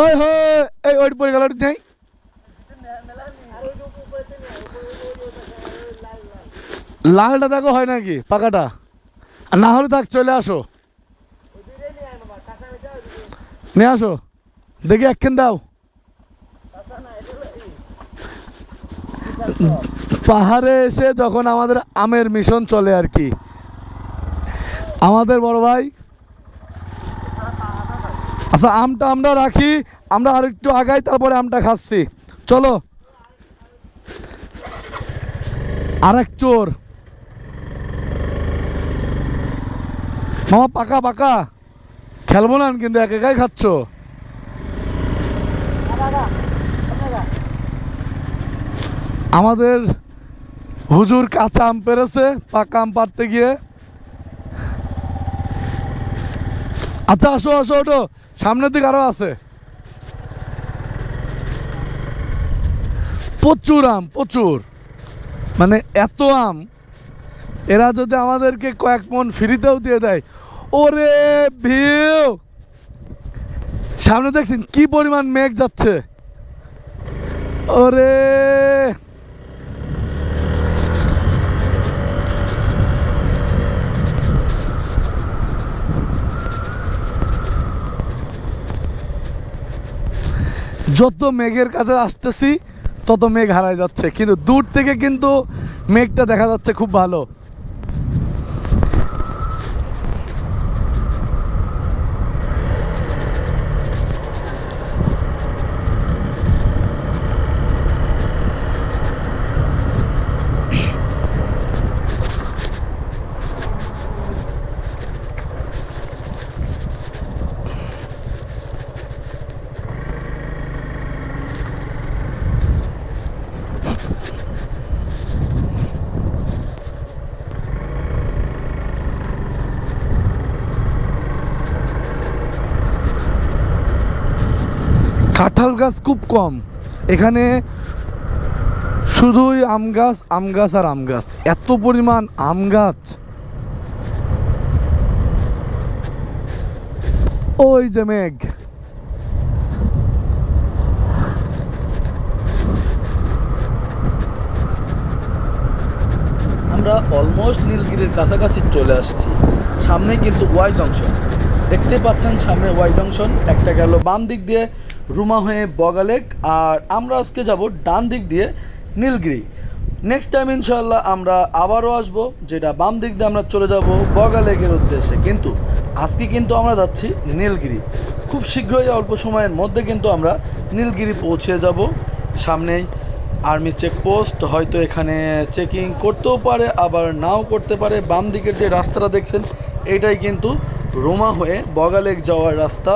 ওই হই এই ওই পরে গেল নেই লালটা দেখো, হয় নাকি? পাকাটা। আর না হলে থাক, চলে আসো। নিয়ে আসো। দেখি একখান দাও। পাহাড়ে এসে যখন আমাদের আমের মিশন চলে আর কি। আমাদের বড় ভাই আচ্ছা আমটা আমরা রাখি, আমরা আর একটু আগাই, তারপরে আমটা খাচ্ছি। চলো। আরেক চোর। মামা, পাকা পাকা। খেলব না, কিন্তু এক একাই খাচ্ছ। আমাদের হুজুর কাঁচা আম পেরেছে, পাকা আম পারতে গিয়ে। আচ্ছা আসো আসো ওটো সামনের দিকে আরও আছে। প্রচুর আম, প্রচুর। মানে এত আম, এরা যদি আমাদেরকে কয়েক মন ফ্রিতেও দিয়ে দেয়, ওরে ভিউ! সামনে দেখছেন কি পরিমাণ মেঘ যাচ্ছে। ওরে! যত মেঘের কাছে আসতেছি, তত মেঘ হারায় যাচ্ছে। কিন্তু দূর থেকে কিন্তু মেঘটা দেখা যাচ্ছে খুব ভালো। কাঁঠাল গাছ খুব কম। এখানে শুধুই আম গাছ আম গাছ আর আম গাছ। এত পরিমাণ আম গাছ। ওই যে মেঘ। আমরা অলমোস্ট নীলগিরির কাছাকাছি চলে আসছি। সামনে কিন্তু ওয়াই জংশন দেখতে পাচ্ছেন সামনে ওয়াই জংশন একটা গেল বাম দিক দিয়ে রুমা হয়ে বগালেক আর আমরা আজকে যাব ডান দিক দিয়ে নীলগিরি। নেক্সট টাইম ইনশাল্লাহ আমরা আবারও আসব, যেটা বাম দিক দিয়ে আমরা চলে যাব বগালেকের উদ্দেশ্যে। কিন্তু আজকে কিন্তু আমরা যাচ্ছি নীলগিরি। খুব শীঘ্রই অল্প সময়ের মধ্যে কিন্তু আমরা নীলগিরি পৌঁছে যাব। সামনেই আর্মি চেকপোস্ট, হয়তো এখানে চেকিং করতেও পারে, আবার নাও করতে পারে। বাম দিকের যে রাস্তাটা দেখছেন, এটাই কিন্তু রোমা হয়ে বগালেক যাওয়ার রাস্তা।